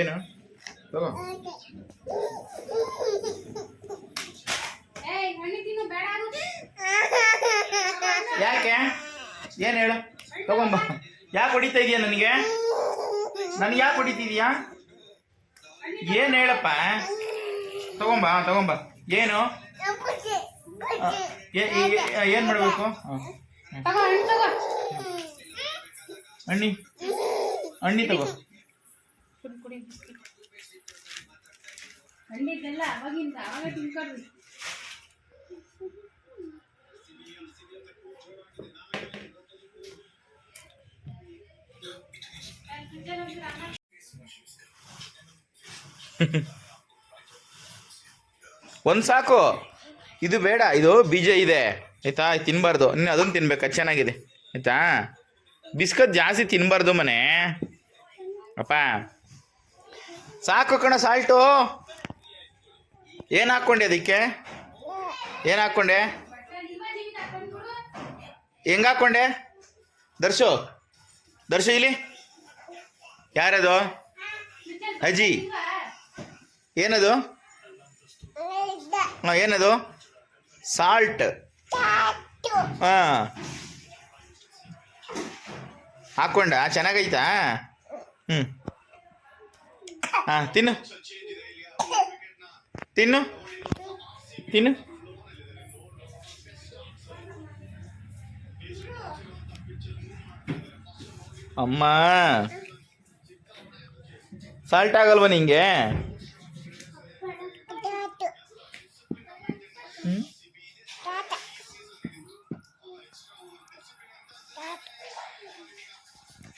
ಏನು? ತಗೋ. ಯಾಕೆ? ಏನು ಹೇಳು? ತಗೊಂಬ. ಯಾಕೆ ಹೊಡಿತಾ ಇದೀಯ ನನಗೆ? ನನಗೆ ಯಾಕೆ ಹೊಡಿತಿದ್ಯಾ? ಏನು ಹೇಳಪ್ಪ ತಗೊಂಬ ತಗೊಂಬ. ಏನು? ಏನು ಮಾಡಬೇಕು? ಅಣ್ಣಿ ಅಣ್ಣಿ ತಗೋ. ಹಣ್ಣಿದ್ದೆಲ್ಲ ಅವಾಗಿಂದ ಅವಾಗ ತಿನ್ಕೊಡ್ರಿ ಒಂದು ಸಾಕು. ಇದು ಬೇಡ, ಇದು ಬೀಜ ಇದೆ. ಆಯ್ತಾ? ತಿನ್ಬಾರ್ದು. ನೀನು ಅದನ್ನು ತಿನ್ಬೇಕು ಚೆನ್ನಾಗಿದೆ. ಆಯ್ತಾ? ಬಿಸ್ಕತ್ ಜಾಸ್ತಿ ತಿನ್ಬಾರ್ದು ಮನೆ. ಅಪ್ಪ. ಸಾಕು ಕಣ, ಸಾಲ್ಟು. ಏನು ಹಾಕ್ಕೊಂಡೆ ಅದಕ್ಕೆ? ಏನು ಹಾಕ್ಕೊಂಡೆ ಹೆಂಗೆ ಹಾಕ್ಕೊಂಡೆ ದರ್ಶು ದರ್ಶು ಇಲ್ಲಿ. ಯಾರದು? ಅಜ್ಜಿ ಏನದು? ಹಾಂ, ಏನದು? ಸಾಲ್ಟ್. ಹಾಂ. ಹಾಕ್ಕೊಂಡ ಚೆನ್ನಾಗೈತಾ? ಹ್ಞೂ ಹಾಂ, ತಿನ್ನು. ತಿನ್ನು. ತಿನ್ನು. ಅಮ್ಮ. ಸಾಲ್ಟ್ ಆಗಲ್ವ ನಿಂಗೆ?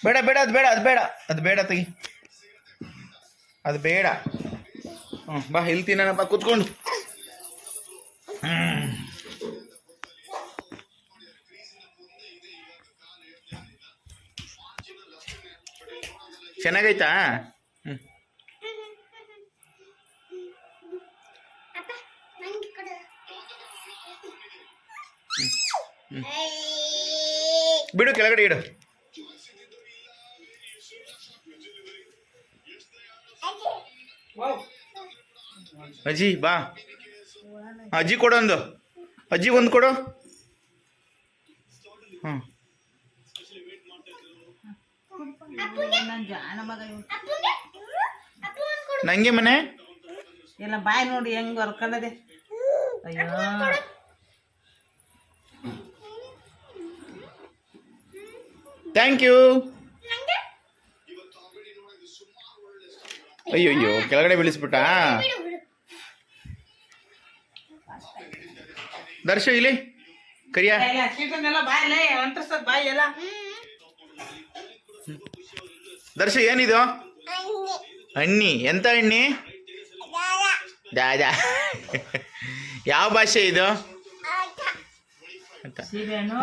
ಬೇಡ ಬೇಡ, ಅದು ಬೇಡ ಅದು ಬೇಡ ಅದು ಬೇಡ ತೆಗಿ. ಅದು ಬೇಡ. ಹ್ಞೂ ಬಾ ಇಲ್ಲಿ ತಿನ್ನೋಣಪ್ಪ ಕೂತ್ಕೊಂಡು. ಚೆನ್ನಾಗೈತಾ? ಹ್ಞೂ ಬಿಡು ಕೆಳಗಡೆ ಇಡು. ಅಜ್ಜಿ ಬಾ. ಅಜ್ಜಿ ಕೊಡು ಒಂದು ಅಜ್ಜಿ ಒಂದು ಕೊಡು. ಹ್ಞೂ. ನಂಗೆ ಮನೆ? ಎಲ್ಲ ಬಾಯ್ ನೋಡಿ ಹೆಂಗ್ ಹೊರ್ಕೊಂಡದೆ ಅಯ್ಯೋ. ಥ್ಯಾಂಕ್ ಯು ಅಯ್ಯೋ ಕೆಳಗಡೆ ಬೀಳಿಸ್ಬಿಟ್ಟ. ದರ್ಶ, ಇಲ್ಲಿ. ಕರಿಯ. ದರ್ಶ, ಏನಿದು? ಅಣ್ಣಿ ಎಂತ ಅಣ್ಣಿ ದಾದಾ. ಯಾವ ಭಾಷೆ ಇದು?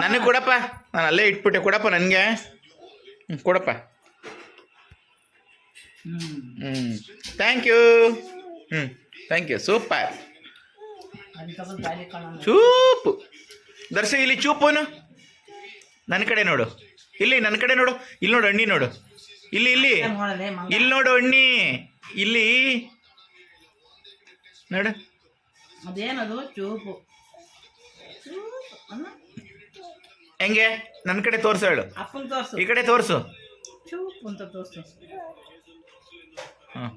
ನನಗೆ ಕೊಡಪ್ಪ. ನಾನು ಅಲ್ಲೇ ಇಟ್ಬಿಟ್ಟೆ. ಕೊಡಪ್ಪ ನನಗೆ. ಕೊಡಪ್ಪ. ಹ್ಞೂ ಥ್ಯಾಂಕ್ ಯು ಹ್ಞೂ ಥ್ಯಾಂಕ್ ಯು ಸೂಪರ್ ಚೂಪು. ದರ್ಶ ಇಲ್ಲಿ ಚೂಪುನು? ನನ್ನ ಕಡೆ ನೋಡು. ಇಲ್ಲಿ ನನ್ನ ಕಡೆ ನೋಡು. ಇಲ್ಲಿ ನೋಡು ಅಣ್ಣಿ ನೋಡು. ಇಲ್ಲಿ ಇಲ್ಲಿ. ಇಲ್ಲಿ ನೋಡು ಅಣ್ಣಿ. ಇಲ್ಲಿ. ನೋಡು. ಅದೇನದು? ಚೂಪು. ಚೂಪು ಹೆಂಗೆ? ನನ್ನ ಕಡೆ ತೋರಿಸು ಹೇಳು. ಈ ಕಡೆ ತೋರಿಸು. ಚೂಪು ಅಂತ ತೋರ್ಸು. ಹಾಂ